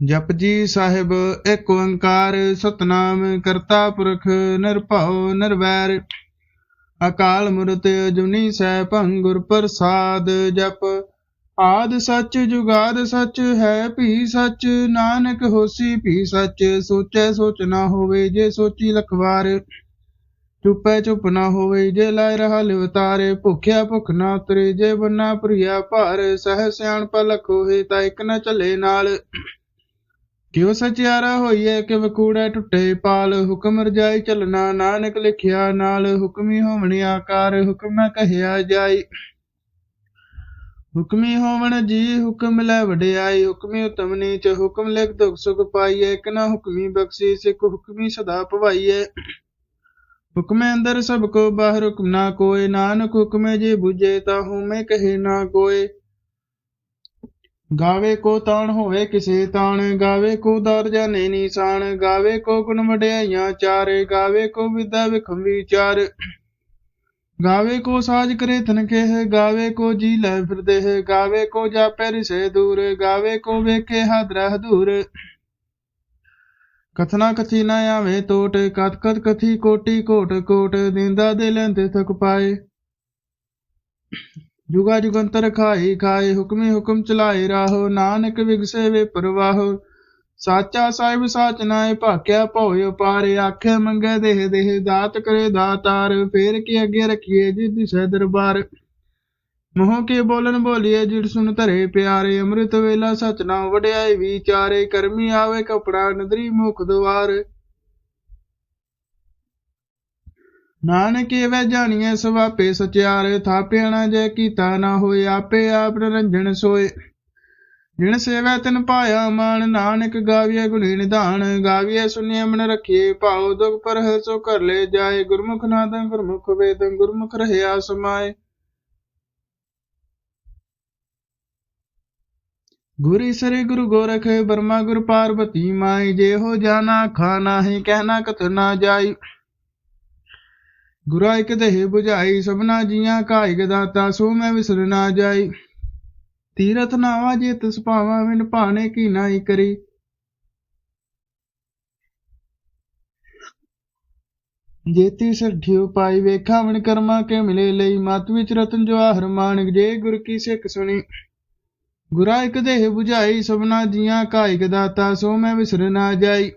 ਜਪਜੀ ਸਾਹਿਬ ਇੱਕ ਓੰਕਾਰ, ਸਤਨਾਮ ਕਰਤਾ ਪੁਰਖ, ਨਿਰਭਉ, ਨਿਰਵੈਰ। ਅਕਾਲ ਮੂਰਤ ਅਜੂਨੀ ਸੈਭੰ ਗੁਰ ਪ੍ਰਸਾਦ ਜਪ। ਆਦ ਸੱਚ ਜੁਗਾਦ ਸੱਚ ਹੈ, ਭੀ ਸੱਚ ਨਾਨਕ ਹੋਸੀ, ਭੀ ਸੱਚ ਸੋਚੈ ਸੋਚ ਨਾ ਹੋਵੇ ਜੇ ਸੋਚੀ ਲਖਵਾਰ। ਚੁੱਪੈ ਚੁੱਪ ਨਾ ਹੋਵੇ ਜੇ ਲਾਇ ਰਹਾ ਲਿਵਤਾਰੇ। ਭੁਖਿਆ ਭੁਖ ਨਾ ਉਤਰੇ ਜੇ ਬੰਨਾ ਭਰੀਆ ਭਾਰ। ਸਹਿ ਸਿਆਣ ਪਲਖ ਹੋਏ ਤਾਂ ਇੱਕ ਨਾ ਚੱਲੇ ਨਾਲ। ਕਿਉ ਸਚਿਆਰਾ ਹੋਈਐ ਕਿ ਵਕੂੜਾ ਟੁੱਟੇ ਪਾਲ, ਹੁਕਮ ਰਜਾਈ ਚਲਣਾ ਨਾਨਕ ਲਿਖਿਆ ਨਾਲ, ਹੁਕਮੀ ਹੋਵਣੀ ਆਕਾਰ, ਹੁਕਮ ਨਾ ਕਹਿਆ ਜਾਈ। ਹੁਕਮੀ ਹੋਵਣ ਜੀ, ਹੁਕਮ ਲੈ ਵਡਿਆਈ, ਹੁਕਮੀ ਉਤਮ ਨੀਚ, ਹੁਕਮ ਲਿਖ ਦੁਖ ਸੁਖ ਪਾਈਐ, ਇੱਕ ਨਾ ਹੁਕਮੀ ਬਖਸ਼ੀ, ਸਿੱਖ ਹੁਕਮੀ ਸਦਾ ਭਵਾਈਐ ਹੁਕਮੇ ਅੰਦਰ ਸਭ ਕੋ, ਬਾਹਰ ਹੁਕਮ ਨਾ ਕੋਏ, ਨਾਨਕ ਹੁਕਮੇ ਜੇ ਬੁਝੇ ਤਾ ਹਉਮੈ ਕਹੇ ਨਾ ਕੋਏ। ਗਾਵੇ ਕੋ ਤਾਣ ਹੋਵੇ ਕਿਸੇ ਤਾਣ, ਗਾਵੇ ਕੋ ਦਰ ਜਾਣੇ ਨੀਸਾਨ, ਗਾਵੇ ਕੋ ਗੁਣ ਵਡਿਆਈਆਂ ਚਾਰੇ, ਗਾਵੇ ਕੋ ਵਿਦਾ ਵਿਖਮ ਵਿਚਾਰ। ਗਾਵੇ ਕੋ ਸਾਜ ਕਰੇ ਤਨ ਕਹਿ, ਗਾਵੇ ਕੋ ਜੀ ਲੈ ਫਿਰਦੇ ਹੈ ਗਾਵੇ ਕੋ ਜਾਪੈ ਰਿਸੇ ਦੂਰ, ਗਾਵੇ ਕੋ ਵੇਖੇ ਹਾਦਰਾ ਹਦੂਰ। ਕਥਨਾ ਕਥੀ ਨਾ ਆਵੇ ਟੋਟ ਕਤ ਕਤ ਕਥੀ ਕੋਟੀ ਕੋਟ ਕੋਟ, ਦਿੰਦਾ ਦੇ ਲੈਂਦੇ ਥਕ ਪਾਏ। ਜੁਗਾ ਜੁਗੰਤਰ ਖਾਈ ਖਾਏ ਹੁਕਮੀ ਹੁਕਮ ਚਲਾਏ ਰਾਹੋ, ਨਾਨਕ ਵਿਗਸੇ ਵੇ ਪ੍ਰਵਾਹੋ। ਸਾਚਾ ਸਾਹਿਬ ਸਾਚ ਨਾਏ, ਭਾਕਿਆ ਭਉ ਪਾਰੇ ਆਖੇ ਮੰਗੇ ਦੇਹ ਦੇਹ, ਦਾਤ ਕਰੇ ਦਾਤਾਰ, ਫੇਰ ਕੀ ਅੱਗੇ ਰਖੀਏ ਜਿਸ ਦਿਸ਼ਾ ਦਰਬਾਰ। ਮੋਹ ਕੇ ਬੋਲਨ ਬੋਲੀਏ, ਜਿੜ ਸੁਨ ਧਰੇ ਪਿਆਰੇ, ਅੰਮ੍ਰਿਤ ਵੇਲਾ ਸਚ ਨਾ ਵਡਿਆਈ ਵਿਚਾਰੇ, ਕਰਮੀ ਆਵੇ ਕਪੜਾ ਨਦਰੀ ਮੁਖ ਦੁਆਰ ਨਾਨਕ ਏਵੈ ਜਾਣੀਐ ਸਵਾਪੇ ਸਚਿਆਰ, ਥਾਪਿਆ ਨਾ ਜੈ ਕੀਤਾ ਨਾ ਹੋਏ, ਆਪੇ ਆਪ ਨਿਰੰਜਨ ਸੋਏ। ਜਿਣ ਸੇਵੈ ਤਿਨ ਪਾਇਆ ਮਾਨ, ਨਾਨਕ ਗਾਵੀਐ ਗੁਣੀ ਨਿਧਾਨ, ਗਾਵੀਐ ਸੁਣੀਐ ਮਨ ਰਖੀਏ ਭਾਉ, ਦੁਖ ਪਰ ਹੈ ਸੋ ਕਰ ਲੈ ਜਾਏ, ਗੁਰਮੁਖ ਨਾਦੰ ਗੁਰਮੁਖ ਵੇਦੰ, ਗੁਰਮੁਖ ਰਹਿਆ ਸਮਾਏ। ਗੁਰ ਈਸਰੇ ਗੁਰੂ ਗੋਰਖ, ਬਰਮਾ ਗੁਰ ਪਾਰਬਤੀ ਮਾਈ ਜੇ ਹੋ ਜਾਣਾ ਖਾਣਾ ਹੀ ਕਹਿਣਾ ਕਥ ਨਾ ਜਾਈ। ਗੁਰਾ ਇਕ ਦੇਹ 부ਝਾਈ ਸਭਨਾ ਜੀਆਂ ਕਾਇਕ ਦਾਤਾ ਸੋ ਮੈਂ ਵਿਸਰ ਨਾ ਜਾਈ। ਤੀਰਥ ਨਾਵਾ ਜੇ ਤਿਸ ਭਾਵਾ ਵਿਨ ਭਾਣੇ ਕੀ ਨਾਈ ਕਰੀ। ਜੇਤੀ ਸਰਠਿਓ ਪਾਈ, ਵੇਖਾ ਵਣ ਕਰਮਾ ਕੇ ਮਿਲੇ ਲਈ। ਮਤ ਵਿੱਚ ਰਤਨ ਜਵਾਹਰ ਮਾਨਕ ਜੇ ਗੁਰ ਕੀ ਸਿੱਖ ਸੁਣੀ। ਗੁਰਾ ਇਕ ਦੇਹ 부ਝਾਈ ਸਭਨਾ ਜੀਆਂ ਕਾਇਕ ਦਾਤਾ ਸੋ ਮੈਂ ਵਿਸਰ ਨਾ ਜਾਈ।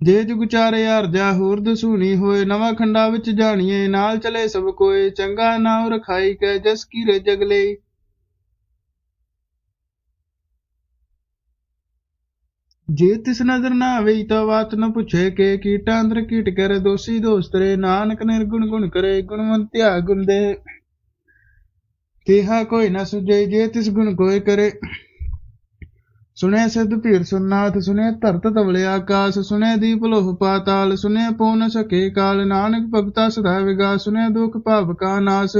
ਜੇ ਜੁਗ ਚਾਰੇ ਅਰਜਾ ਹੋਰ ਦਸੂਣੀ ਹੋਏ, ਨਵਾਂ ਖੰਡਾ ਵਿੱਚ ਜਾਣੀਏ, ਨਾਲ ਚਲੇ ਸਭ ਕੋਏ, ਚੰਗਾ ਨਾਮ ਰਖਾਈ ਕੈ ਜਸ ਕੀਰੇ ਜਗਲੇ ਜੇ ਤਿਸ ਨਜ਼ਰ ਨਾ ਆਵੇ ਤਾਂ ਬਾਤ ਨ ਪੁੱਛੇ ਕੇ, ਕੀਟਾਂ ਅੰਦਰ ਕੀਟ ਕਰ, ਦੋਸੀ ਦੋਸਤਰੇ ਨਾਨਕ ਨਿਰਗੁਣ ਗੁਣ ਕਰੇ ਗੁਣਵੰਤਿਆ ਗੁਣ ਦੇ ਕਿਹਾ ਕੋਈ ਨਾ ਸੁਝੇ, ਜੇ ਤਿਸ ਗੁਣ ਕੋਏ ਕਰੇ। ਸੁਣਿਆ ਸਿੱਧ ਭੀਰ ਸੁਨਾਥ ਸੁਣਿਆ ਧਰਤ ਤਵਲੇ ਆਕਾਸ ਸੁਣਿਆ ਦੀਪ ਲੋਹ ਪਾਤਾਲ ਸੁਣਿਆ ਪਉ ਨ ਸਕੇ ਕਾਲ, ਨਾਨਕ ਭਗਤਾ ਸਦਾ ਵਿਗਾ ਸੁਣਿਆ ਦੁਖ ਭਾਵ ਕਾ ਨਾਸ।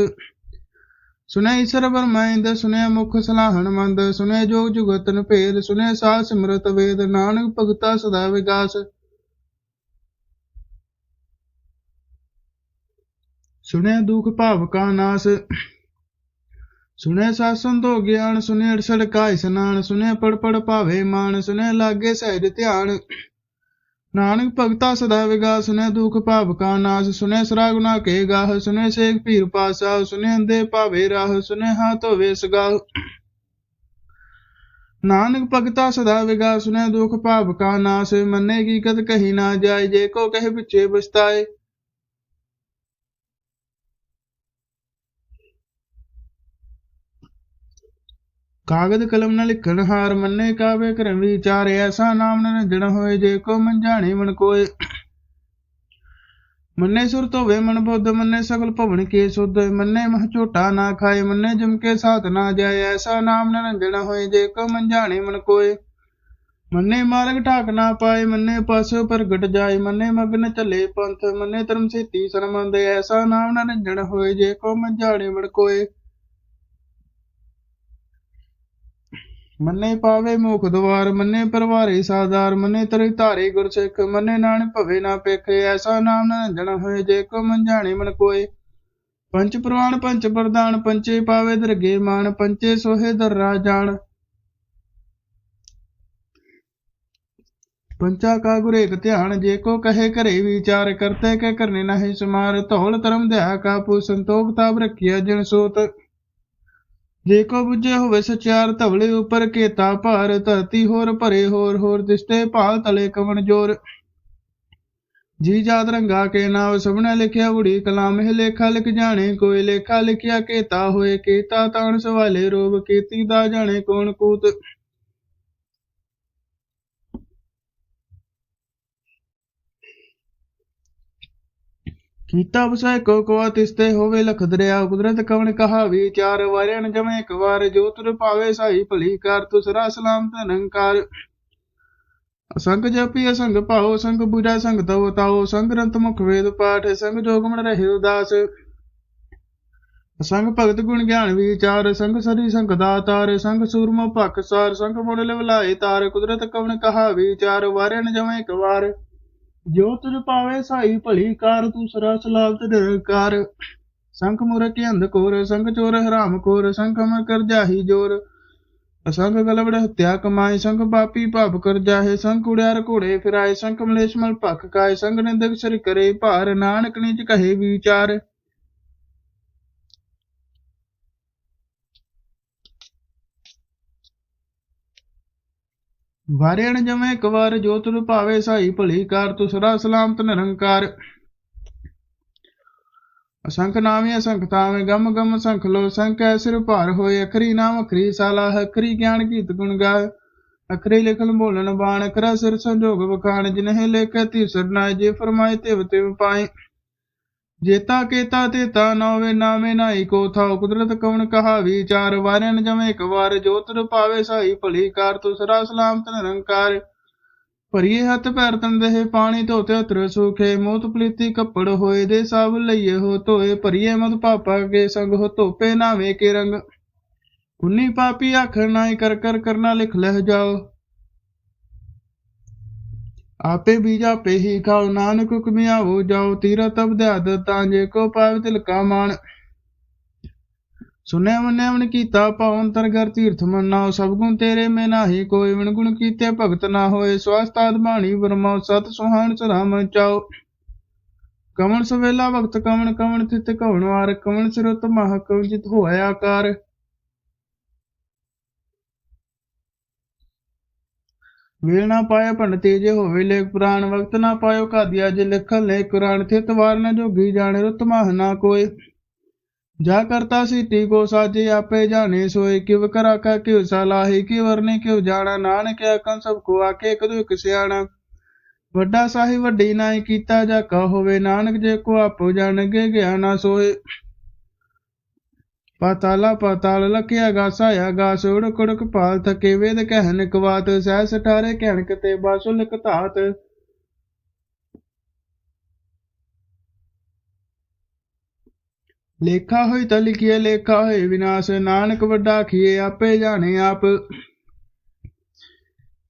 ਸੁਣਿਆ ਈਸ਼ਰ ਬਰਮਾਇੰਦ ਸੁਣਿਆ ਮੁਖ ਸਲਾਹਣ ਮੰਦ ਸੁਣਿਆ ਜੋਗ ਜੁਗਤਨ ਭੇਦ ਸੁਣਿਆ ਸਾਧ ਸਿਮਰਤ ਵੇਦ, ਨਾਨਕ ਭਗਤਾ ਸਦਾ ਵਿਗਾਸ। ਸੁਣਿਆ ਦੁਖ ਭਾਵ ਕਾ ਨਾਸ। ਸੁਣਿਆ ਸ਼ਾਸਨ ਤੋਂ ਗਿਆਨ ਸੁਨੇ ਅੜਸੜ ਕਾ ਇਸਨਾਨ ਸੁਣਿਆ ਪੜ ਪੜ ਭਾਵੇ ਮਾਨ ਸੁਨੇ ਲਾਗੇ ਸਹਿਜ ਧਿਆਨ। ਨਾਨਕ ਭਗਤਾ ਸਦਾ ਵਿਗਾ ਸੁਣਿਆ ਦੁਖ ਭਾਵ ਕਾ ਨਾਸ ਸੁਣਿਆ ਸਰਾ ਗੁਨਾ ਕੇ ਗਾਹ ਸੁਨੇ ਸੇਖ ਪੀਰ ਪਾਸਾ ਸੁਨੇ ਅੰਦੇ ਭਾਵੇ ਰਾਹ ਸੁਣਿਆ ਹਾਥ ਹੋਵੇ ਸਗਾਹ। ਨਾਨਕ ਭਗਤਾ ਸਦਾ ਵਿਗਾ ਸੁਣਿਆ ਦੁਖ ਭਾਵ ਕਾ ਨਾਸ, ਮੰਨੇ ਕੀ ਕਤ ਕਹੀ ਨਾ ਜਾਏ, ਜੇ ਕੋ ਕਹੇ ਪਿਛੇ ਬਸਤਾਏ ਕਾਗਦ ਕਲਮ ਨਾਲ ਲਿਖਣ ਹਾਰ ਮੰਨੇ ਕਾਵੇ ਕਰਮ ਵਿਚਾਰ ਐਸਾ ਨਾਮ ਨਿਰੰਜਣ ਹੋਏ, ਜੇ ਕੋ ਮਨ ਮਨ ਕੋਏ। ਮੰਨੇ ਸੁਰਤ ਹੋਵੇ ਮਨ ਬੁੱਧ, ਮੰਨੇ ਸਗਲ ਭਵਨ ਕੇ ਸੁਧ। ਮੰਨੇ ਮਹ ਝੋਟਾ ਨਾ ਖਾਏ, ਮੰਨੇ ਜਮ ਕੇ ਸਾਥ ਨਾ ਜਾਏ। ਐਸਾ ਨਾਮ ਨਿਰੰਜਣ ਹੋਏ, ਜੇ ਕੋ ਮਨ ਜਾਣੇ ਮਨ ਕੋਏ। ਮੰਨੇ ਮਾਰਗ ਢਾਕ ਨਾ ਪਾਏ, ਮੰਨੇ ਪਾਸੋ ਪ੍ਰਗਟ ਜਾਏ। ਮੰਨੇ ਮਗਨ ਚੱਲੇ ਪੰਥ, ਮੰਨੇ ਧਰਮ ਸੇਤੀ ਸਰਮੰਦ ਐਸਾ ਨਾਮ ਨਿਰੰਜਣ ਹੋਏ, ਜੇ ਕੋ ਮਨ ਜਾਣੇ ਮਨ ਕੋਏ। ਮੰਨੇ ਪਾਵੇ ਮੁਖ ਦਵਾਰ, ਮੰਨੇ ਪਰਵਾਰੇ ਸਾਦਾਰ, ਮੰਨੇ ਤਰੇ ਧਾਰੇ ਗੁਰ ਸਿੱਖ ਮੰਨੇ ਨਾਨਕ ਭਵੇ ਨਾ ਪੇਖੇ, ਐਸਾ ਨਾਮ ਨਿਰੰਜਨ ਹੋਏ ਜੇ ਕੋ ਮਨ ਮਨ ਕੋਏ। ਪੰਚ ਪ੍ਰਵਾਨ ਪੰਚ ਪ੍ਰਦਾਨ ਪੰਚੇ ਪਾਵੇ ਦਰਗੇ ਮਾਨ ਪੰਚੇ ਸੋਹੇ ਦਰਰਾ ਜਾਣ। ਪੰਚਾ ਕਾ ਗੁਰੇ ਏਕ ਧਿਆਨ, ਜੇ ਕੋ ਕਹੇ ਘਰੇ ਵਿਚਾਰ, ਕਰਤੇ ਕੇ ਕਰਨੇ ਨਹੀਂ ਸਮਾਰ। ਧੌਲ ਧਰਮ ਧਿਆ ਕਾ ਪੂ ਸੰਤੋਖ, ਤਾਪ ਰਖਿਆ ਜਨ ਸੋਤ। ਜੇ ਕੋ ਬੁਝੇ ਹੋਵੇ ਸਚਿਆਰ ਧਵਲੇ ਉਪਰ ਕੇਤਾ ਭਾਰ, ਧਰਤੀ ਹੋਰ ਭਰੇ ਹੋਰ ਹੋਰ ਦਿਸਤੇ ਭਾਲ ਤਲੇ ਕਵਣ ਜੋਰ। ਜੀ ਜਾਤ ਰੰਗਾ ਕੇ ਨਾਮ ਸਭਨੇ ਲਿਖਿਆ ਉੜੀ ਕਲਾਮ ਹੈ ਲੇਖਾ ਲਿਖ ਜਾਣੇ, ਕੋਈ ਲੇਖਾ ਲਿਖਿਆ ਕੇਤਾ ਹੋਏ, ਕੇਤਾ ਤਾਣ ਸਵਾਲੇ ਰੋਬ ਕੀਤੀ ਦਾ ਜਾਣੇ ਕੋਣ ਕੂਤ। ਕੀਤਾ ਬਸੈ ਕੋ ਕੋ ਤਿਸਤੇ ਹੋਵੇ ਲਖ ਦਰਿਆ, ਕੁਦਰਤ ਕਵਣ ਕਹਾ ਵਿਚਾਰ ਵਾਰਿਆ ਨ ਇੱਕ ਵਾਰ, ਜੋ ਤੁਰ ਪਾਵੇ ਸਾਈ ਭਲੀ ਕਰ ਤੁਸਰਾ ਸਲਾਮ ਤਨੰਕਾਰ ਅਸੰਗ ਜਪੀ ਅਸੰਗ ਭਾਉ ਸੰਗ ਬੁਝਾ ਸੰਗ ਤਉ ਤਾਉ ਸੰਗ ਰੰਤ ਮੁਖ ਵੇਦ ਪਾਠ ਸੰਗ ਜੋਗਮਨ ਰਹੇ ਉਦਾਸ। ਸੰਗ ਭਗਤ ਗੁਣ ਗਿਆਨ ਵਿਚਾਰ ਸੰਗ ਸਰੀ ਸੰਗ ਦਾਤਾਰ ਸੰਗ ਸੂਰਮੋ ਭਖ ਸਾਰ ਸੰਗ ਮੁੜ ਲਿਵਲਾਏ ਤਾਰ, ਕੁਦਰਤ ਕਵਣ ਕਹਾ ਵਿਚਾਰ ਵਾਰਿਆ ਨ ਜਮੇ ਇੱਕ ਵਾਰ। ਜੋ ਤੁਝ ਪਾਵੇ ਸਾਈ ਭਲੀ ਕਾਰ ਤੂੰ ਸਰਾ ਸਲਾਮਤ ਨਿਰਕਾਰ ਸੰਖ ਮੁਰਕ ਅੰਧ ਕੋਰ, ਸੰਖ ਚੋਰ ਹਰਾਮ ਕੋਰ, ਸੰਖ ਅਮਰ ਕਰ ਜਾਹੀ ਜੋਰ। ਅਸੰਖ ਗਲਵੜ ਹਤਿਆ ਕਮਾਏ, ਸੰਖ ਪਾਪੀ ਭਾਪ ਕਰ ਜਾਹੇ, ਸੰਖ ਉੜਿਆਰ ਘੋੜੇ ਫਿਰਾਏ, ਸੰਖ ਮਲੇਸ਼ਮਲ ਭਖ ਕਾਏ ਸੰਖ ਨਿੰਦਕ ਸਰ ਕਰੇ, ਭਾਰ ਨਾਨਕ ਨਿਜ ਕਹੇ ਵਿਚਾਰ। ਵਾਰਿਆਣ ਜਮੇ ਇੱਕ ਵਾਰ ਜੋ ਤੁਰ ਸਾਈ ਭਲੀ ਕਾਰ ਤੂੰ ਸਦਾ ਸਲਾਮਤ ਨਿਰੰਕਾਰ। ਅਸੰਖ ਨਾਮੇ ਅਸੰਖ ਤਾਵੇਂ ਗਮ ਗਮ ਸੰਖ ਲੋ ਸੰਖ, ਸਿਰ ਭਾਰ ਹੋਏ, ਅਖਰੀ ਨਾਮ ਅਖਰੀ ਸਾਲਾ, ਅਖਰੀ ਗਿਆਨ ਗੀਤ ਗੁਣ ਗਾ ਅਖਰੀ ਲਿਖਣ ਬੋਲਣ ਬਾਣ ਅਖਰਾ ਸਿਰ ਸੰਜੋਗ ਵਖਾਣ, ਜਿਨਹਿ ਲੇਖੈ ਤੀ ਸਰਨਾਏ ਜੇ ਫਰਮਾਏ ਤਿਵ ਤਿਵ ਪਾਏ। ਜੇਤਾ ਕੇਤਾ ਤੇਤਾ ਨੌਵੇ ਨਾਮੇ ਨਾਈ ਕੋ ਥਾਉ। ਕੁਦਰਤ ਕਵਣ ਕਹਾ ਵਿਚਾਰ ਵਾਰਿਆ ਜਮੇ ਇੱਕ ਵਾਰ। ਪਾਵੇ ਸਾਈ ਭਲੀ ਕਾਰ ਤੂੰ ਸਦਾ ਸਲਾਮਤ ਨਿਰੰਕਾਰ ਭਰੀਏ ਹੱਥ ਪੈਰ ਤਨ ਤੰਦੇ ਪਾਣੀ, ਧੋਤੇ ਹਤਰ ਸੁਖੇ। ਮੋਤ ਪਲੀਤੀ ਕੱਪੜ ਹੋਏ ਦੇ ਸਭ ਲਈਏ ਹੋ ਧੋਏ। ਭਰੀਏ ਮਤ ਪਾਪਾ ਕੇ ਸੰਗ ਹੋ ਧੋਪੇ ਨਾਵੇਂ ਕੇ ਰੰਗ। ਉਨੀ ਪਾਪੀ ਆਖਰ ਨਾਈ ਕਰ ਕਰ ਕਰਨਾ ਲਿਖ ਲਹਿ ਜਾਓ। ਆਪੇ ਬੀਜਾ ਪੇ ਹੀ ਖਾਓ, ਨਾਨਕ ਕਮਿਆਵੋ ਜਾਓ ਤੀਰਤ ਅਬਦਿਆਦ ਤਾਂ ਜੇ ਕੋ ਪਾਵ ਤਿਲਕਾ ਮਾਨ ਸੁਨਿਆ ਮੰਨਿਆ ਮਨ ਕੀਤਾ ਪਾਉ ਅੰਤਰ ਘਰ ਤੀਰਥ ਮੰਨਾਓ, ਸਭ ਗੁਣ ਤੇਰੇ ਮੈਂ ਨਾਹੀ, ਕੋਈ ਵਿਣ ਗੁਣ ਕੀਤੇ ਭਗਤ ਨਾ ਹੋਏ ਸਵਸਤਾਦ ਬਾਣੀ ਬਰਮਾਉ ਸਤ ਸੁਹਾਣ ਸਦਾ ਮਨ ਚਾਓ। ਕਮਣ ਸਵੇਲਾ ਭਗਤ ਕਮਣ ਕਮਣ ਥਿਤ ਕਵਣ ਵਾਰ ਕਮਣ ਸਿਰਤ ਮਹ ਕਵ ਹੋਇਆ ਆਕਾਰ ਵੇਲ ਨਾ ਪਾਇਆ ਭੰਡ ਤੇਜੇ ਹੋਵੇ, ਲੇਖ ਪੁਰਾਣ ਵਕਤ ਨਾ ਪਾਇਓ ਕਾਦੀਆ ਜੇ ਲਿਖਣ ਲੈ ਕੁਰਾਨ ਥਿਤ ਵਾਰ ਨਾ ਜੋਗੀ ਜਾਣੇ, ਰੁਤ ਮਹ ਨਾ ਕੋਏ। ਜਾ ਕਰਤਾ ਸੀਟੀ ਕੋ ਸਾਜੇ, ਆਪੇ ਜਾਣੇ ਸੋਏ, ਕਿਵ ਕਰਾ ਕਾ, ਕਿਵ ਸਲਾਹੀ ਕਿ ਵਰਨੇ ਕਿਵ ਜਾਣਾ, ਨਾਨਕ ਆਕੰ ਸਭ ਕੋ ਆਕੇ ਕਦੂ ਇਕ ਸਿਆਣਾ। ਵੱਡਾ ਸਾਹੀ ਵੱਡੀ ਨਾਈ ਕੀਤਾ, ਜਾ ਕਾ ਹੋਵੇ ਨਾਨਕ, ਜੇ ਕੋ ਆਪੋ ਜਾਣਗੇ ਗਿਆਨਾ ਸੋਏ। ਪਾਤਾਲਾ ਪਾਤਾਲ ਲਖਿਆ ਗਾਸਾ ਆਗਾਸ ਉੜਕ ਉੜਕ ਪਾਲ ਥਕੇ ਵੇਦ ਕਹਿਨ ਕਵਾਤ, ਸਹਿ ਸਠਾਰੇ ਕਹਿਣਕ ਤੇ ਬਾਸੁ ਲਿਖ ਲੇਖਾ ਹੋਈ ਤਾਂ ਲਿਖੀਏ ਲੇਖਾ ਹੋਏ ਵਿਨਾਸ਼, ਨਾਨਕ ਵੱਡਾ ਖੀਏ, ਆਪੇ ਜਾਣੇ ਆਪ।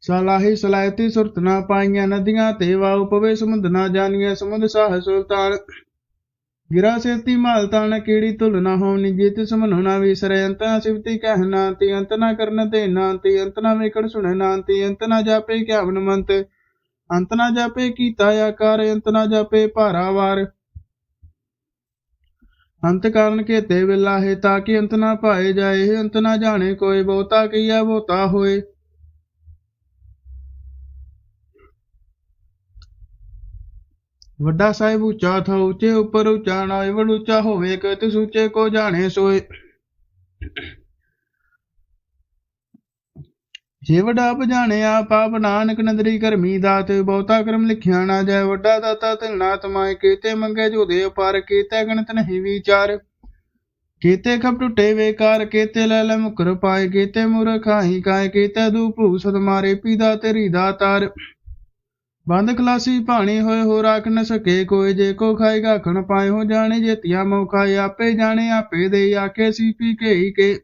ਸਲਾਹੀ ਸਲਾਇਤੀ ਸੁਰਤ ਨਾ ਪਾਈਆਂ ਨਦੀਆਂ ਤੇ ਵਾਉ ਪਵੇ, ਸਮੁੰਦ ਨਾ ਜਾਣੀਆਂ ਸਮੁੰਦ ਸਾਹ ਸੁਲਤਾਨ। ਗਿਰਾ ਸੇਤੀ ਮਾਲ ਤਾਣ ਕੀੜੀ ਧੁਲ ਨਾ ਹੋਣੀ ਜਿਤ ਸਮਨੁ ਨਾ ਵਿਸਰੇ, ਅੰਤ ਨਾ ਸਿਵਤੀ ਕਹਿਣਾ ਤੇ ਅੰਤ ਨਾ ਕਰਨ ਤੇ ਨਾ ਤੇ ਅੰਤ ਨਾ ਵੇਖਣ ਜਾਪੇ ਕਿਆ ਬਨਮੰਤ ਅੰਤ ਨਾ ਜਾਪੇ ਕੀਤਾ ਆਕਾਰ, ਅੰਤ ਨਾ ਜਾਪੇ ਭਾਰਾਵਾਰ ਅੰਤ ਕਾਰਨ ਕੇਤੇ ਵੇਲਾ ਹੈ, ਤਾਂ ਕਿ ਅੰਤ ਨਾ ਪਾਏ ਜਾਏ, ਅੰਤ ਨਾ ਜਾਣੇ ਕੋਈ ਬਹੁਤਾ ਕੀਆ ਬਹੁਤਾ ਹੋਏ। ਵੱਡਾ ਸਾਹਿਬ ਉੱਚਾ ਥਾ ਉੱਚੇ ਉੱਪਰ ਉੱਚਾ ਨਾ ਵੜ ਉੱਚਾ ਹੋਵੇ ਕਿਤੇ ਸੂਚੇ ਕੋ ਜਾਣੇ ਸੋਏ। ਜੇ ਵੱਡਾ ਬਜਾਣਿਆ ਪਾਪ ਨਾਨਕ ਨਦਰੀ ਕਰਮੀ ਦਾਤ, ਬਹੁਤਾ ਕਰਮ ਲਿਖਿਆ ਨਾ ਜਾਏ, ਵੱਡਾ ਦਾਤਾ ਤਿਲ ਨਾ ਤਮਾਏ, ਕੀਤੇ ਮੰਗੇ ਜੋਦੇ ਪਰ ਕੀਤੇ ਗਣਤ ਨਹੀਂ ਵਿਚਾਰ। ਕੀਤੇ ਖਪ ਟੁੱਟੇ ਵੇਕਾਰ ਕੀਤੇ ਲੈ ਲੈ ਮੁਕਰ ਪਾਏ, ਕੀਤੇ ਮੁਰਖਾਹੀ ਕਾਏ, ਕੀਤੇ ਦੂ ਭੂ ਸਦ ਮਾਰੇ, ਪੀਦਾ ਤੇਰੀ ਦਾਤਾਰ। ਬੰਦ ਕਲਾਸੀ ਭਾਣੀ ਹੋਏ ਹੋ ਰਾਖ ਨ ਸਕੇ, ਕੋਈ ਜੇ ਕੋ ਖਾਏਗਾ ਖਣ ਪਾਏ ਹੋ ਜਾਣੇ ਜੇਤੀਆਂ ਮੌਖਾਏ ਆਪੇ ਜਾਣੇ, ਆਪੇ ਦੇ ਆਕੇ ਸੀ ਪੀ ਕੇ ਹੀ ਕੇ।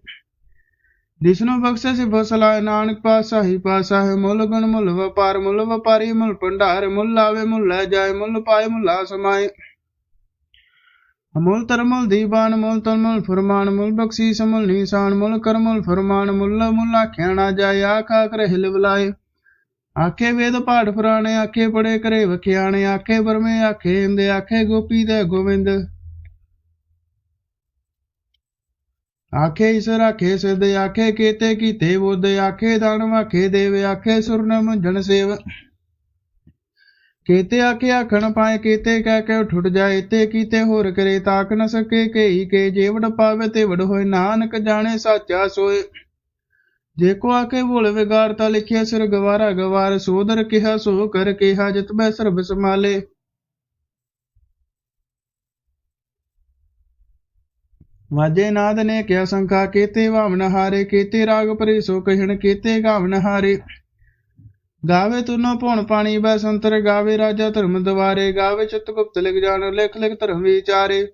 ਜਿਸਨੂੰ ਬਖਸ਼ੇ ਸੀ ਫਸਲਾਏ ਨਾਨਕ ਪਾਸਾ ਹੀ ਪਾਸਾ ਹੈ ਮੁੱਲ ਗੁਣ ਮੁੱਲ ਵਪਾਰ, ਮੁੱਲ ਵਪਾਰੀ, ਮੁੱਲ ਭੰਡਾਰ, ਮੁੱਲ ਲਾਵੇ, ਮੁੱਲ ਲੈ ਜਾਏ, ਮੁੱਲ ਪਾਏ, ਮੁੱਲਾ ਸਮਾਏ। ਮੁੱਲ ਤਰਮੁੱਲ ਦੀਵਾਨ, ਮੁੱਲ ਤਰਮੁਲ ਫਰਮਾਨ, ਮੁੱਲ ਬਖਸ਼ੀ ਸਮੁੱਲ ਨੀਸਾਨ, ਮੁੱਲ ਕਰਮੁੱਲ ਫਰਮਾਨ, ਮੁੱਲ ਮੁੱਲ ਖਿਆਣਾ ਜਾਏ, ਆਖ ਆਖ ਰਹਿ ਲਿਵਲਾਏ ਆਖੇ ਵੇਦ ਪਾਠ ਪੁਰਾਣੇ, ਆਖੇ ਪੜੇ ਕਰੇ ਵਖਿਆਣੇ, ਆਖੇ ਬਰਮੇ ਆਖੇ ਇੰਦੇ, ਆਖੇ ਗੋਪੀ ਤੇ ਗੋਵਿੰਦ। ਆਖੇ ਈਸ਼ਰ, ਆਖੇ ਸਿੱਧ, ਆਖੇ ਕੀਤੇ ਕੀਤੇ ਬੁੱਧ, ਆਖੇ ਦਾਨਵ ਆਖੇ ਦੇਵ, ਆਖੇ ਸੁਰਨ ਮੁੰਝਣ ਸੇਵ। ਕੀਤੇ ਆਖੇ ਆਖਣ ਪਾਏ, ਕੀਤੇ ਕਹਿ ਕੇ ਠੁੱਟ ਜਾਏ, ਤੇ ਕੀਤੇ ਹੋਰ ਕਰੇ, ਤਾਕ ਨ ਸਕੇ, ਕੇਈ ਕੇ ਜੇਵੜ ਪਾਵੇ, ਤੇ ਵੜ ਹੋਏ, ਨਾਨਕ ਜਾਣੇ, ਸਾਚਾ ਸੋਏ। ਜੇ ਕੋ ਆਕੇ ਭੁਲ ਵਿਗਾਰ ਤਾ ਲਿਖਿਆ ਸਿਰ ਗਵਾਰਾ ਗਵਾਰ, ਸੋਦਰ ਕਿਹਾ ਸੋ ਕਰ ਕਿਹਾ, ਜਿਤ ਮੈਂ ਵਾਜੇ ਨਾਦ ਨੇ ਕਿਆ ਸੰਖਾ ਕੀਤੇ ਵਾਮਨ ਹਾਰੇ, ਕੀਤੇ ਰਾਗ ਪਰੇ ਸੋ ਕਹਿਣ, ਕੀਤੇ ਗਾਵਨ ਹਾਰੇ। ਗਾਵੇ ਤੁਨੋ ਭਉਣ ਪਾਣੀ ਬੈ ਸੰਤਰ ਗਾਵੇ ਰਾਜਾ ਧਰਮ ਦਵਾਰੇ ਗਾਵੇ ਚਿਤ ਗੁਪਤ ਲਿਖ ਜਾਣ, ਲਿਖ ਲਿਖ ਧਰਮ ਵਿਚਾਰੇ।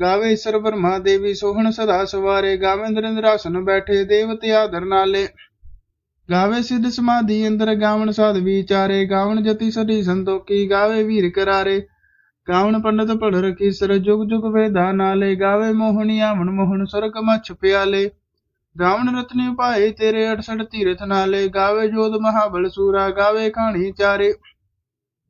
ਗਾਵੇ ਈਸ਼ਰ ਬਰਮਾ ਦੇਵੀ ਸੋਹਣ ਸਦਾ ਸਵਾਰੇ, ਗਾਵੇ ਇੰਦਰ ਆਸਨ ਬੈਠੇ, ਦੇਵਤੇ ਆਦਰ ਨਾਲੇ। ਗਾਵੇ ਸਿੱਧ ਸਮਾਧੀ ਅੰਦਰ, ਗਾਵਣ ਸਾਧ ਵਿਚਾਰੇ, ਗਾਵਣ ਜਤੀ ਸਦੀ ਸੰਤੋਖੀ, ਗਾਵੇ ਵੀਰ ਕਰਾਰੇ। ਗਾਵਣ ਪੰਡਤ ਪੜ ਰਖੀ ਸਰ ਜੁਗ ਜੁਗ ਵੇਦਾ ਨਾਲੇ। ਗਾਵੇ ਮੋਹਣੀ ਆਵਣ ਮੋਹਣ, ਸੁਰਗ ਮਛ ਪਿਆਲੇ। ਗਾਵਣ ਰਤਨੀ ਭਾਏ ਤੇਰੇ 68 ਤੀਰਥ ਨਾਲੇ। ਗਾਵੇ ਜੋਧ ਮਹਾਬਲ ਸੂਰਾ, ਗਾਵੇ ਕਹਾਣੀ ਚਾਰੇ।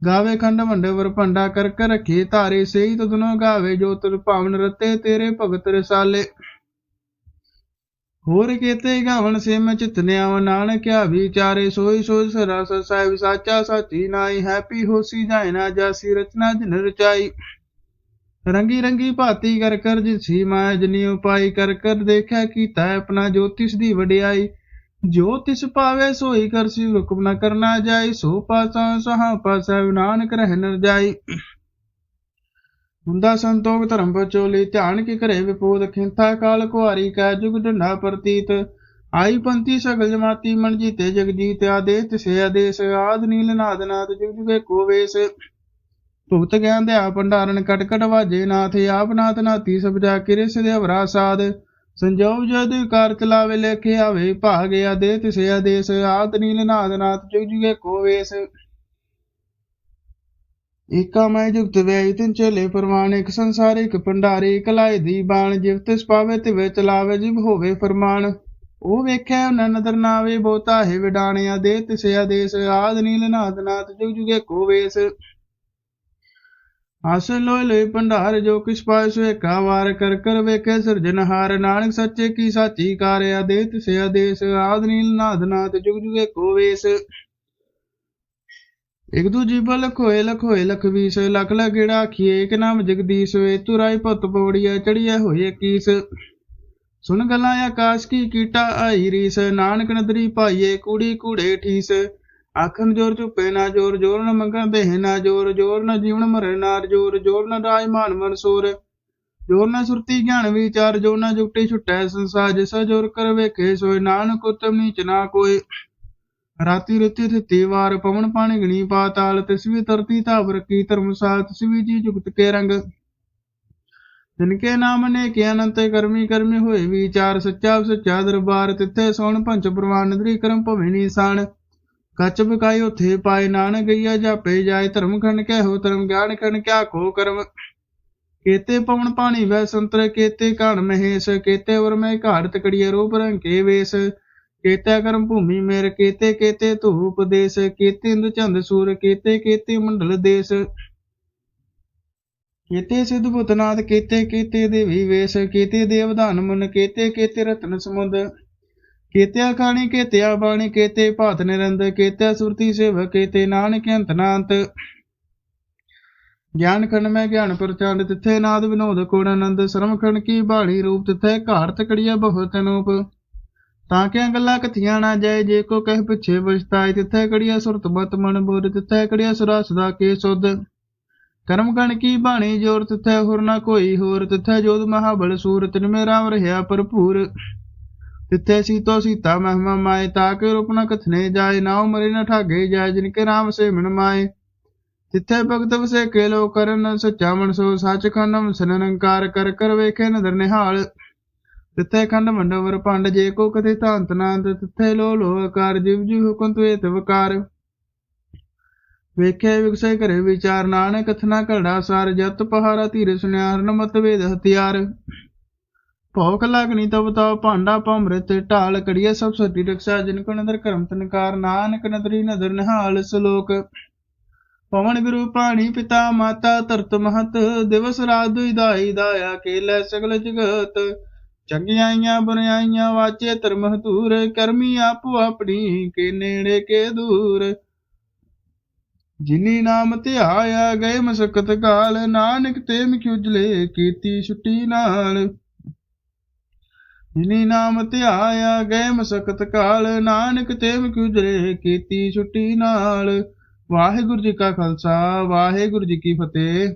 ਗਾਵੇ ਖੰਡ ਮੰਡਵਰ ਭੰਡਾ ਕਰ ਕਰ ਰਖੇ ਧਾਰੇ ਸਹੀ ਤਦਨੋ ਗਾਵੇ, ਜੋ ਤੁਰ ਭਾਵਨ ਰਤੇ ਤੇਰੇ ਭਗਤ ਰਸਾਲੇ। ਹੋਰ ਕੀਤੇ ਗਾਵਣ ਸਿਮ ਚਿਤਨਿਆ ਨਾਨਕਿਆ ਵਿਚਾਰੇ ਸੋਈ ਸੋਈ ਸਰਾਸ ਸਾਹਿਬ ਸਾਚਾ ਸਾਚੀ ਨਾਈ ਹੈਪੀ ਹੋਸੀ ਜਾਏ ਨਾ ਜਾਸੀ, ਰਚਨਾ ਜਿਨ ਰਚਾਈ। ਰੰਗੀ ਰੰਗੀ ਭਾਤੀ ਕਰ ਕਰ ਜਿਸੀ ਮਾਇਆ ਜਨੀ ਉਪਾਈ ਕਰ ਕਰ ਦੇਖਿਆ ਕੀਤਾ ਆਪਣਾ ਜੋਤਿਸ਼ ਦੀ ਵਡਿਆਈ। ਜੋ ਤਿਸ ਪਾਵੇ ਸੋਈ ਕਰਸੀ ਹੁਕਮ ਨ ਕਰਨਾ ਜਾਈ, ਸੋ ਪਾਸਾ ਸਹਾ ਪਾਸਾ ਨਾਨਕ ਰਹਿ ਨ ਜਾਈ। ਹੁੰਦਾ ਸੰਤੋਖ ਧਰਮ ਬਚੋਲੀ ਧਿਆਨ ਕੀ ਕਰੇ ਵਿਪੋਦ ਖਿੰਥਾ, ਕਾਲ ਕੁਹਾਰੀ ਕੈ ਜੁਗ ਢੰਡਾ ਪ੍ਰਤੀਤ। ਆਈ ਪੰਥੀ ਸਗਲ ਜਮਾਤੀ, ਮਨ ਜੀਤੇ ਜਗ ਜੀਤ ਆਦੇ ਤਿਸੇ ਆਦੇਸ, ਆਦ ਨੀਲ ਨਾਦ ਨਾਦ, ਜੁਗ ਜੁਗੇ ਕੋ ਵੇਸ। ਭੁਗਤ ਗਿਆਨ ਦੇ ਆ ਭੰਡਾਰਨ ਕਟਕਟ ਵਾਜੇ ਨਾਥ, ਆਪ ਨਾਥ ਨਾਤੀ ਸਭ ਜਾ ਕਿਰੇ ਸਿਦੇ ਅਵਰਾ ਸਾਧ। ਸੰਜੋਗ ਜਦ ਕਾਰ ਚਲਾਵੇ ਲੇਖੇ ਆਵੇ, ਭਾਗ ਆਦੇ ਤਿਸੇ ਆਦੇਸ, ਆਦ ਨੀਲ ਨਾਦ ਨਾਥ ਜੁਗ ਜੁਗੇ ਕੋ ਵੇਸ। ਏਕਾ ਮੈਂ ਜੁਗਤ ਵਿਆਈ ਤਿਨ ਚੇਲੇ ਪਰਵਾਨ, ਇੱਕ ਸੰਸਾਰ, ਇੱਕ ਭੰਡਾਰੇ, ਇੱਕ ਲਾਏ ਦੀ ਬਾਣ, ਜਿਵਤ ਸਪਾਵੇ ਪਾਵੇ ਤਿਵੇ ਚਲਾਵੇ ਜਿਵ ਹੋਵੇ ਫਰਮਾਨ। ਉਹ ਵੇਖਿਆ ਉਹਨਾਂ ਨਦਰ ਨਾਵੇ ਬਹੁਤਾ ਹੈ ਵਿਡਾਣਿਆ ਦੇ ਤਿਸੇ ਆਦੇਸ, ਆਦ ਨੀਲ ਨਾਦ ਨਾਥ ਜੁਗ ਜੁਗੇ ਕੋ ਵੇਸ। ਆਸ ਲੋਇ ਲੋਇ ਭੰਡਾਰ ਜੋ ਕਿਛ ਪਾਇ ਸੋ ਏਕਾ ਵਾਰ ਕਰ ਕਰ ਵੇਖੇ ਸਿਰਜਨਹਾਰ ਨਾਨਕ ਸੱਚੇ ਕੀ ਸਾਚੀ ਕਾਰਿਆ ਦੇ ਤਿਸੇ ਆਦੇਸ ਆਦ ਨੀਲ ਨਾਦ ਨਾਥ ਜੁਗ ਜੁਗੇ ਕੋ ਵੇਸ। ਇਕ ਦੂਜੀ ਬਲ ਲਖੋਏ ਲਖੋਏ ਲਖ ਵੀਸ, ਲਖ ਲਗੇੜਾ ਆਖੀਏ, ਇਕ ਨਾਮ ਜਗਦੀਸ਼ ਵੇ, ਤੁਰਾਈ ਪੁੱਤ ਪੌੜੀਆ ਚੜੀਐ ਹੋਏ ਕੀਸ। ਸੁਣ ਗੱਲਾਂ ਆਕਾਸ਼ ਕੀ ਕੀਟਾ ਆਈ ਰੀਸ, ਨਾਨਕ ਨਦਰੀ ਪਾਈਏ ਕੂੜੀ ਕੂੜੇ ਠੀਸ। ਆਖਣ ਜੋਰ ਝੁਪੇ ਨਾ ਜੋਰ ਜੋਰ ਨ ਮੰਗਣ ਦੇਹ ਨਾ ਜੋਰ ਜੋਰ ਨ ਜੀਵਨ ਮਰੇ ਨਾਰ ਜੋਰ ਜੋਰ ਨ ਰਾਜ ਮਾਨ ਮਨਸੂਰ ਜੋਰ ਨ ਸੁਰਤੀ ਗਿਆਨ ਵਿਚਾਰ ਜੋ ਨ ਜੁਗਟੀ ਛੁਟੈ ਸੰਸਾਰ, ਜਿਸ ਜੋਰ ਕਰ ਵੇਖੇ, ਸੋਏ ਨਾਨਕ ਉਤਮ ਨੀਚ ਨਾ ਕੋਏ। ਰਾਤੀ ਰਤੀ ਥਿਤੀ ਵਾਰ, ਪਵਨ ਪਾਣੀ ਗਣੀ ਪਾਤਾਲ ਤਿਸਵੀ ਤਰਤੀ ਧਾਵਰ ਕੀ ਧਰਮਸਾਲ ਤਿਸਵੀ ਜੀ ਜੁਗਤ ਕੇ ਰੰਗ। ਜਿਨਕੇ ਨਾਮ ਨੇ ਕਿ ਅਨੰਤ, ਕਰਮੀ ਕਰਮੀ ਹੋਏ ਵਿਚਾਰ, ਸੱਚਾ ਸੱਚਾ ਦਰਬਾਰ, ਤਿੱਥੇ ਸੋਣ ਪੰਚ ਪ੍ਰਵਾਨ, ਨਦਰੀ ਕਰਮ ਭਵੇ ਨੀਸਾਨ ਕੱਚ ਬਕਾਈ ਉਥੇ ਪਾਏ ਨਾਨਕ ਗਈਆ ਜਾਪੇ ਜਾਏ ਧਰਮ ਖੰਡ ਕਹਿ, ਧਰਮ ਗਿਆਨ ਖੰਡ ਕਿਆ ਕੋ ਕਰਮ। ਕੇਤੇ ਪਵਨ ਪਾਣੀ ਵੈ ਸੰਤਰ, ਕੇਤੇ ਘਾਣ ਮਹੇਸ਼, ਕੇਤੇ ਵਰ ਮੈਂ ਘਾੜ ਤਕੜੀਏ ਰੂਪ ਰੰਗ ਵੇਸ। ਕੇਤੇ ਕਰਮ ਭੂਮੀ ਮੇਰ, ਕੇਤੇ ਕੇਤੇ ਧੂਪ ਦੇਸ, ਕੇਤੇ ਇੰਦ ਚੰਦ ਸੂਰ, ਕੇਤੇ ਕੇਤੇ ਮੰਡਲ ਦੇਸ। ਕੇਤੇ ਸਿਧ ਭੂਤਨਾਥ ਕੇਤੇ ਕੇਤੇ ਦੇਵੀ ਵੇਸ, ਕੇਤੇ ਦੇਵਧਾਨ ਮਨ, ਕੇਤੇ ਕੇਤੇ ਰਤਨ ਸਮੁੰਦ। ਕੇਤਿਆ ਖਾਣੀ, ਕੇਤਿਆ ਬਾਣੀ, ਕੇਤੇ ਭਾਤ ਨਿਰੰਦ, ਕੇਤਿਆ ਸੁਰਤੀ ਸੇਵ ਕੇਤੇ ਨਾਨਕ ਅੰਤ ਗਿਆਨ ਖੰਡ ਮੈਂ ਗਿਆਨ ਪ੍ਰਚੰਡ ਤਿੱਥੇ ਨਾਦ ਵਿਨੋਦ ਕੋਣ ਆਨੰਦ। ਸ਼ਰਮ ਖੰਡ ਕੀ ਬਾਣੀ ਰੂਪ, ਤਿੱਥੇ ਘਾੜ ਤਕੜੀਆ ਬਹੁਤ ਅਨੂਪ। ਤਾਂ ਕਿ ਗੱਲਾਂ ਕਥੀਆਂ ਨਾ ਜਾਏ, ਜੇ ਕੋ ਕਹਿ ਪਿਛੇ ਪਛਤਾਏ ਤਿੱਥੇ ਕੜੀਆ ਸੁਰਤ ਮਤ ਮਨ ਬੁੱਧ, ਤਿੱਥੇ ਕੜੀਆ ਸੁਰਾ ਸਦਾ ਕੇ ਸੁਧ। ਕਰਮ ਗਣ ਕੀ ਬਾਣੀ ਜੋਰ, ਤਿੱਥੇ ਹੋਰ ਨਾ ਕੋਈ ਹੋਰ। ਤਿੱਥੇ ਜੋਧ ਮਹਾਬਲ ਸੂਰ, ਤਿਨ ਮੇ ਰਾਮ ਰਹਿਆ ਭਰਪੂਰ। ਤਿੱਥੇ ਸੀਤੋ ਸੀਤਾ ਮਹਿਮਾ ਮਾਏ ਤਾਕੇ ਰੂਪ ਨ ਕਥਨੇ ਜਾਏ ਨਾਉ ਮਰੇ ਨ ਠਾਗੇ ਜਾਏ, ਜਿਨ ਕੇ ਰਾਮ ਸੇ ਮਨ ਮਾਏ। ਤਿੱਥੇ ਭਗਤ ਵਸੇ ਕੇ ਲੋ ਕਰਨ, ਸੱਚਾ ਮਨਸੋ ਸੱਚ ਖੰਡਮ ਸਨਨੰਕਾਰ ਕਰ ਕਰ ਵੇਖੇ ਨਦਰ ਤਿੱਥੇ ਖੰਡ ਮੰਡਵਰ ਪੰਡ, ਜੇ ਕੋ ਕਥੇ ਤਾਂਤ ਨਾਂਤ ਤਿੱਥੇ ਲੋ ਲੋ ਆਕਾਰ, ਜਿਵ ਜੀ ਹੁਕਮ ਤੁਏ ਤਵਕਾਰ ਵੇਖੇ ਵਿਗਸੇ ਕਰੇ ਵਿਚਾਰ, ਨਾਨਕ ਕਥਨਾ ਘੜਾ ਸਾਰ, ਜਤ ਪਹਾਰਾ ਧੀਰ ਸੁਨਿਆ ਹਰਨ ਵੇਦ ਹਥਿਆਰ। ਭੋਖ ਲਗਨੀ ਤਬ ਤਾ ਭਾਂਡਾ ਭਮਰਤ ਢਾਲ ਕੜੀਏ ਸਭ ਸਤੀ ਰਖਸਾ ਜਿਨ ਕੋ ਨਦਰ ਕਰਮ ਤਨਕਾਰ, ਨਾਨਕ ਨਦਰੀ ਨਦਰ ਨਿਹਾਲ ਸ਼ਲੋਕ। ਪਵਨ ਗੁਰੂ ਪਾਣੀ ਪਿਤਾ ਮਾਤਾ ਧਰਤ ਮਹਤ, ਦਿਵਸ ਰਾਤ ਦੁਇ ਦਾਇਆ ਕੇਲੇ ਸਗਲ ਜਗਤ। ਚੰਗਿਆਈਆਂ ਬੁਰਾਈਆਂ ਵਾਚੇ ਧਰਮ ਹਤੂਰ ਕਰਮੀ ਆਪੋ ਆਪਣੀ ਕੇ ਨੇੜੇ ਕੇ ਦੂਰ। ਜਿਨੀ ਨਾਮ ਧਿਆਇਆ ਗਏ ਮਸਕਤ ਕਾਲ, ਨਾਨਕ ਤੇ ਮਿਖੁਜਲੇ ਕੀਤੀ ਛੁੱਟੀ ਨਾਲ। ਜਿਨੀ ਨਾਮ ਧਿਆਇਆ ਗਏ ਮਸਕਤ ਕਾਲ, ਨਾਨਕ ਤੇ ਮਿਖੁਜਲੇ ਕੀਤੀ ਛੁੱਟੀ ਨਾਲ। ਵਾਹਿਗੁਰੂ ਜੀ ਕਾ ਖਾਲਸਾ, ਵਾਹਿਗੁਰੂ ਜੀ ਕੀ ਫਤਿਹ।